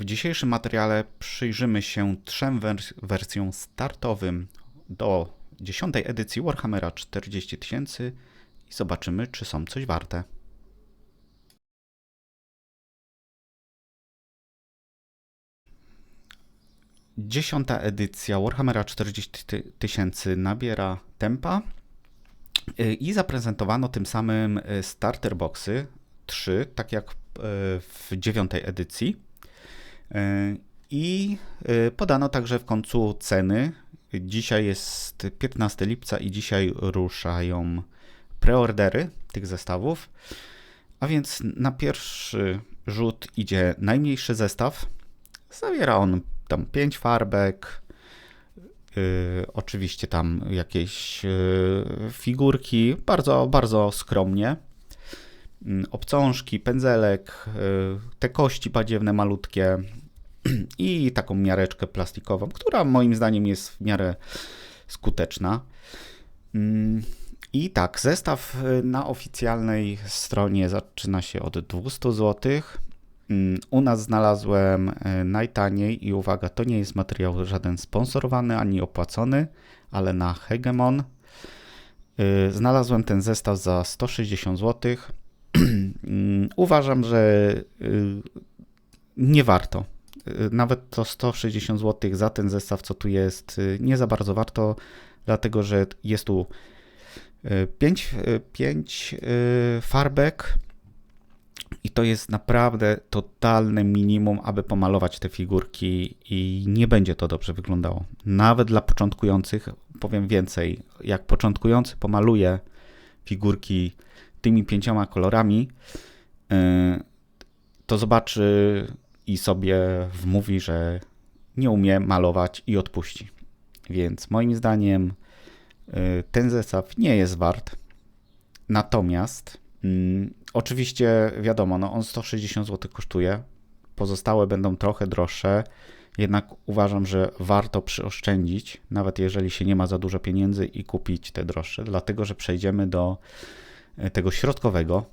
W dzisiejszym materiale przyjrzymy się trzem wers- wersjom startowym do 10 edycji Warhammera 40 000 i zobaczymy, czy są coś warte. Dziesiąta edycja Warhammera 40 000 nabiera tempa y, i zaprezentowano tym samym y, starter boxy 3, tak jak y, w dziewiątej edycji. I podano także w końcu ceny. Dzisiaj jest 15 lipca i dzisiaj ruszają preordery tych zestawów. A więc na pierwszy rzut idzie najmniejszy zestaw. Zawiera on tam 5 farbek, yy, oczywiście tam jakieś yy, figurki, bardzo, bardzo skromnie. Yy, obcążki, pędzelek, te kości badziewne malutkie i taką miareczkę plastikową, która moim zdaniem jest w miarę skuteczna. I tak, zestaw na oficjalnej stronie zaczyna się od 200 zł. U nas znalazłem najtaniej i uwaga, to nie jest materiał żaden sponsorowany ani opłacony, ale na Hegemon znalazłem ten zestaw za 160 zł. Uważam, że nie warto. Nawet to 160 zł za ten zestaw, co tu jest, nie za bardzo warto, dlatego że jest tu 5, 5 farbek i to jest naprawdę totalne minimum, aby pomalować te figurki i nie będzie to dobrze wyglądało. Nawet dla początkujących, powiem więcej, jak początkujący pomaluje figurki tymi pięcioma kolorami, y, to zobaczy i sobie wmówi, że nie umie malować i odpuści. Więc moim zdaniem y, ten zestaw nie jest wart. Natomiast mm, Oczywiście wiadomo, no on 160 zł kosztuje, pozostałe będą trochę droższe, jednak uważam, że warto przyoszczędzić, nawet jeżeli się nie ma za dużo pieniędzy i kupić te droższe, dlatego że przejdziemy do e, tego środkowego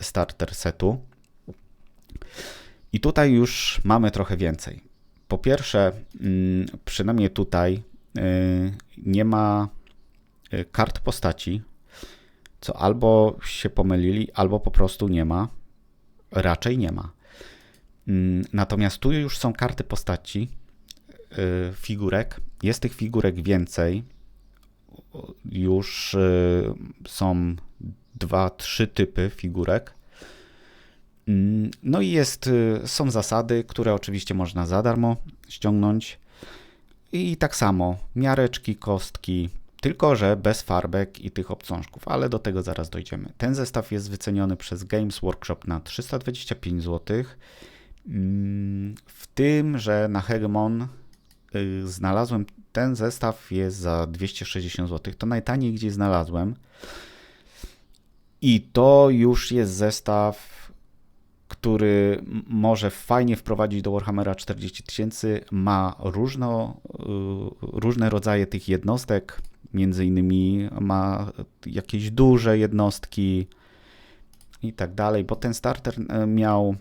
starter setu. I tutaj już mamy trochę więcej. Po pierwsze, mm, przynajmniej tutaj e, nie ma e, kart postaci, co albo się pomylili, albo po prostu nie ma. Raczej nie ma. Mm, natomiast tu już są karty postaci, y, figurek. Jest tych figurek więcej. Już y, są dwa, trzy typy figurek. No i jest, y, są zasady, które oczywiście można za darmo ściągnąć. I tak samo miareczki, kostki, tylko, że bez farbek i tych obcążków, ale do tego zaraz dojdziemy. Ten zestaw jest wyceniony przez Games Workshop na 325 zł. Mm, w tym, że na Hegemon y, znalazłem ten zestaw jest za 260 zł. To najtaniej gdzie znalazłem. I to już jest zestaw, który może fajnie wprowadzić do Warhammera 40 tysięcy. Ma różno, y, różne rodzaje tych jednostek między innymi ma jakieś duże jednostki i tak dalej, bo ten starter e, miał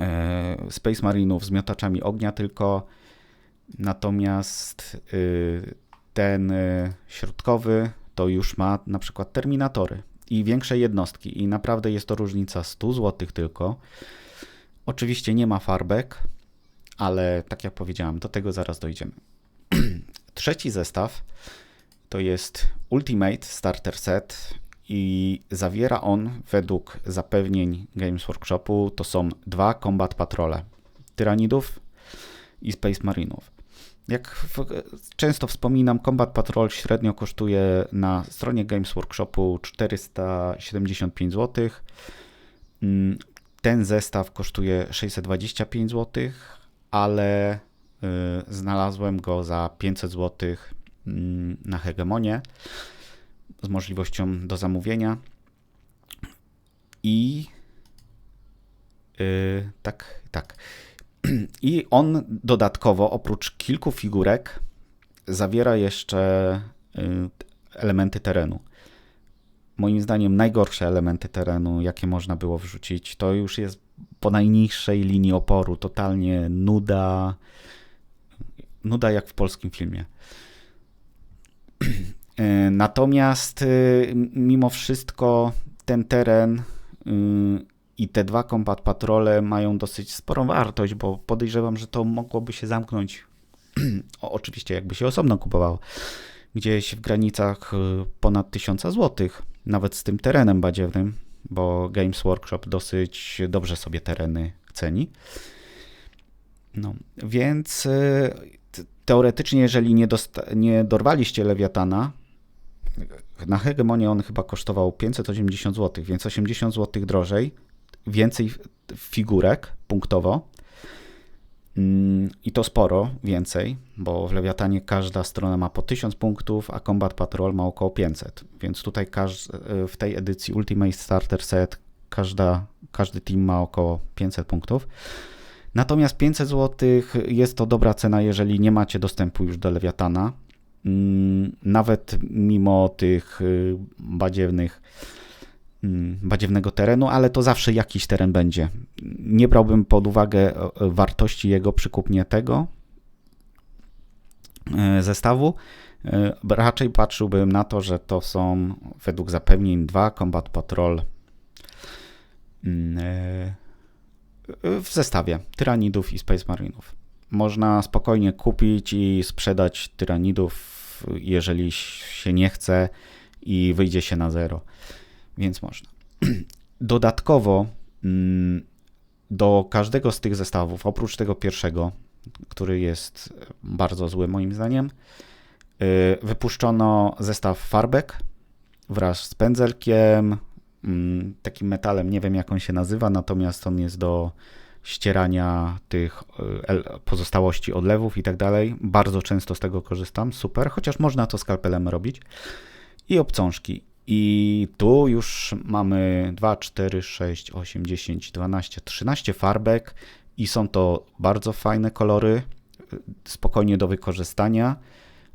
e, Space Marinów z miotaczami ognia tylko, natomiast y, ten e, środkowy to już ma na przykład terminatory i większe jednostki i naprawdę jest to różnica 100 zł tylko. Oczywiście nie ma farbek, ale tak jak powiedziałem, do tego zaraz dojdziemy. Trzeci zestaw to jest Ultimate Starter Set i zawiera on według zapewnień Games Workshopu to są dwa Combat Patrole Tyranidów i Space Marinów. Jak w, często wspominam, Combat Patrol średnio kosztuje na stronie Games Workshopu 475 zł. Mm, ten zestaw kosztuje 625 zł, ale Y, znalazłem go za 500 zł mm, na Hegemonie z możliwością do zamówienia. I yy, tak, tak. I on dodatkowo, oprócz kilku figurek, zawiera jeszcze yy, elementy terenu. moim zdaniem najgorsze elementy terenu, jakie można było wrzucić. To już jest po najniższej linii oporu, totalnie nuda, nuda jak w polskim filmie. E, natomiast y, mimo wszystko ten teren y, i te dwa Combat Patrole mają dosyć sporą wartość, bo podejrzewam, że to mogłoby się zamknąć, o, oczywiście jakby się osobno kupowało, gdzieś w granicach y, ponad 1000 zł, nawet z tym terenem badziewnym, bo Games Workshop dosyć dobrze sobie tereny ceni. No, więc teoretycznie, jeżeli nie, nie dorwaliście Lewiatana, na Hegemonie on chyba kosztował 580 zł, więc 80 zł drożej, więcej figurek punktowo. Mm, I to sporo więcej, bo w Lewiatanie każda strona ma po 1000 punktów, a Combat Patrol ma około 500. Więc tutaj w tej edycji Ultimate Starter Set każda, każdy team ma około 500 punktów. Natomiast 500 zł jest to dobra cena, jeżeli nie macie dostępu już do Lewiatana. Mm, nawet mimo tych y, badziewnych, badziewnego terenu, ale to zawsze jakiś teren będzie. Nie brałbym pod uwagę wartości jego przykupnie tego e, zestawu. E, raczej patrzyłbym na to, że to są według zapewnień dwa Combat Patrol mm, e, w zestawie Tyranidów i Space Marinów. Można spokojnie kupić i sprzedać Tyranidów, jeżeli się nie chce i wyjdzie się na zero. Więc można. Dodatkowo mm, do każdego z tych zestawów, oprócz tego pierwszego, który jest bardzo zły moim zdaniem, y, wypuszczono zestaw farbek wraz z pędzelkiem, Mm, takim metalem, nie wiem jak on się nazywa, natomiast on jest do ścierania tych e, pozostałości odlewów i tak dalej. Bardzo często z tego korzystam, super, chociaż można to skalpelem robić. I obcążki. I tu już mamy 2, 4, 6, 8, 10, 12, 13 farbek i są to bardzo fajne kolory, spokojnie do wykorzystania.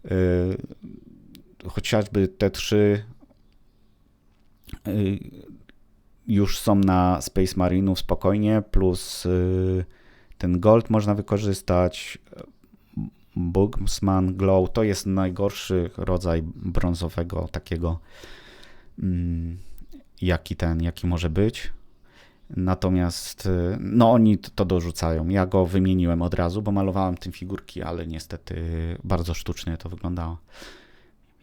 E, chociażby te trzy Y, już są na Space Marinów spokojnie, plus y, ten gold można wykorzystać. Bugsman Glow to jest najgorszy rodzaj brązowego takiego, jaki ten, jaki może być. Natomiast y, no oni to dorzucają. Ja go wymieniłem od razu, bo malowałem tym figurki, ale niestety bardzo sztucznie to wyglądało.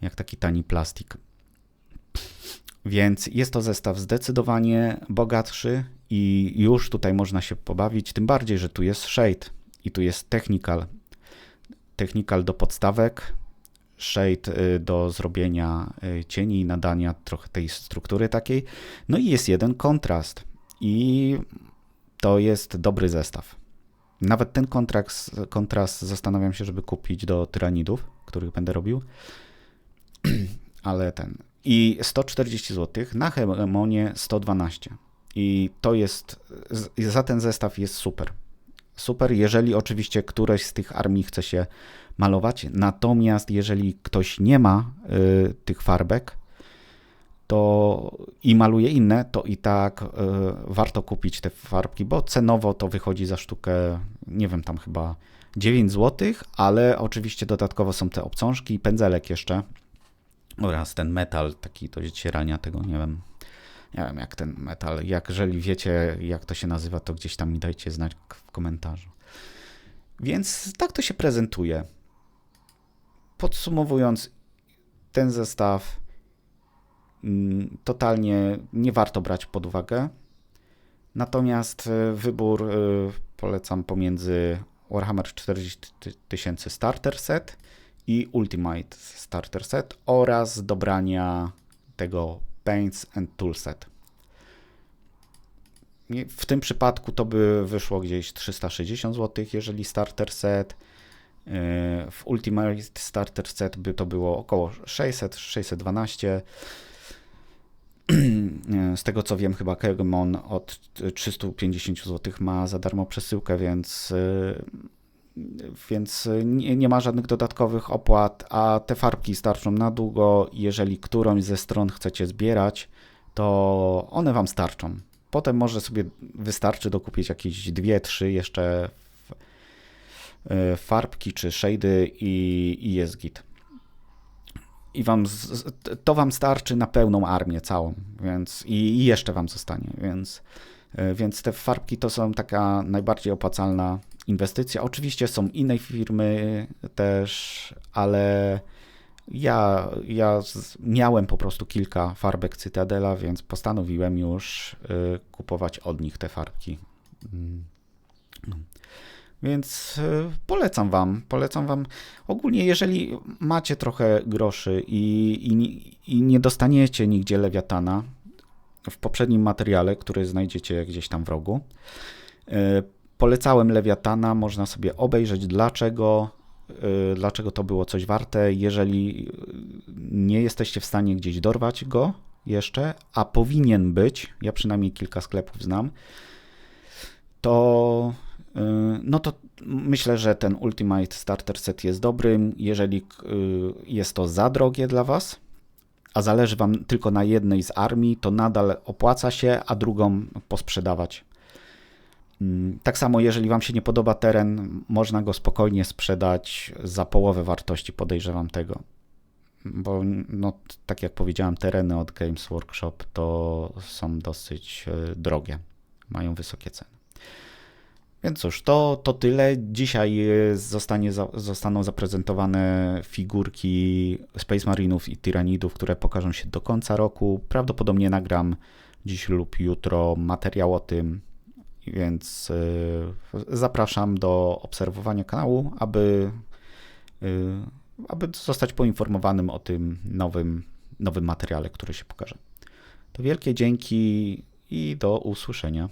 Jak taki tani plastik. Więc jest to zestaw zdecydowanie bogatszy i już tutaj można się pobawić, tym bardziej, że tu jest shade i tu jest technical. Technical do podstawek, shade y, do zrobienia y, cieni i nadania trochę tej struktury takiej. No i jest jeden kontrast i to jest dobry zestaw. Nawet ten kontrast, kontrast zastanawiam się, żeby kupić do tyranidów, których będę robił. Ale ten, i 140 zł, na Hegemonie 112. I to jest, za ten zestaw jest super. Super, jeżeli oczywiście któreś z tych armii chce się malować. Natomiast jeżeli ktoś nie ma y, tych farbek, to i maluje inne, to i tak y, warto kupić te farbki, bo cenowo to wychodzi za sztukę, nie wiem, tam chyba 9 zł, ale oczywiście dodatkowo są te obcążki i pędzelek jeszcze oraz ten metal taki do zacierania tego, nie wiem, nie wiem jak ten metal, jak jeżeli wiecie jak to się nazywa, to gdzieś tam mi dajcie znać w komentarzu. Więc tak to się prezentuje. Podsumowując, ten zestaw mm, totalnie nie warto brać pod uwagę. Natomiast e, wybór e, polecam pomiędzy Warhammer 40 000 Starter Set i Ultimate Starter Set oraz dobrania tego Paints and Toolset. W tym przypadku to by wyszło gdzieś 360 zł, jeżeli starter set. Yy, w Ultimate Starter Set by to było około 600, 612. Z tego co wiem, chyba Kergemon od 350 zł ma za darmo przesyłkę, więc yy, więc nie, nie ma żadnych dodatkowych opłat, a te farbki starczą na długo. Jeżeli którąś ze stron chcecie zbierać, to one Wam starczą. Potem może sobie wystarczy dokupić jakieś dwie, trzy jeszcze e, farbki czy shady i, i jest git. I wam z, to Wam starczy na pełną armię całą, więc i, i jeszcze Wam zostanie, więc, więc te farbki to są taka najbardziej opłacalna inwestycja. Oczywiście są inne firmy też, ale ja, ja miałem po prostu kilka farbek Cytadela, więc postanowiłem już y, kupować od nich te farbki. Mm. Więc y, polecam Wam, polecam Wam. Ogólnie, jeżeli macie trochę groszy i, i, i nie dostaniecie nigdzie lewiatana poprzednim materiale, który znajdziecie gdzieś tam w rogu, y, polecałem lewiatana. Można sobie obejrzeć, dlaczego Y, dlaczego to było coś warte. Jeżeli nie jesteście w stanie gdzieś dorwać go jeszcze, a powinien być, ja przynajmniej kilka sklepów znam, to y, no to myślę, że ten Ultimate Starter Set jest dobrym. Jeżeli jest to za drogie dla Was, a zależy Wam tylko na jednej z armii, to nadal opłaca się, a drugą posprzedawać. Mm, tak samo, jeżeli Wam się nie podoba teren, można go spokojnie sprzedać za połowę wartości, podejrzewam tego. Bo, no, tak jak powiedziałem, tereny od Games Workshop to są dosyć e, drogie, mają wysokie ceny. Więc cóż, to, to tyle. Dzisiaj e, zostanie, zostaną zaprezentowane figurki Space Marinów i Tyranidów, które pokażą się do końca roku. Prawdopodobnie nagram dziś lub jutro materiał o tym, więc y, zapraszam do obserwowania kanału, aby, y, aby zostać poinformowanym o tym nowym, nowym materiale, który się pokaże. To wielkie dzięki i do usłyszenia.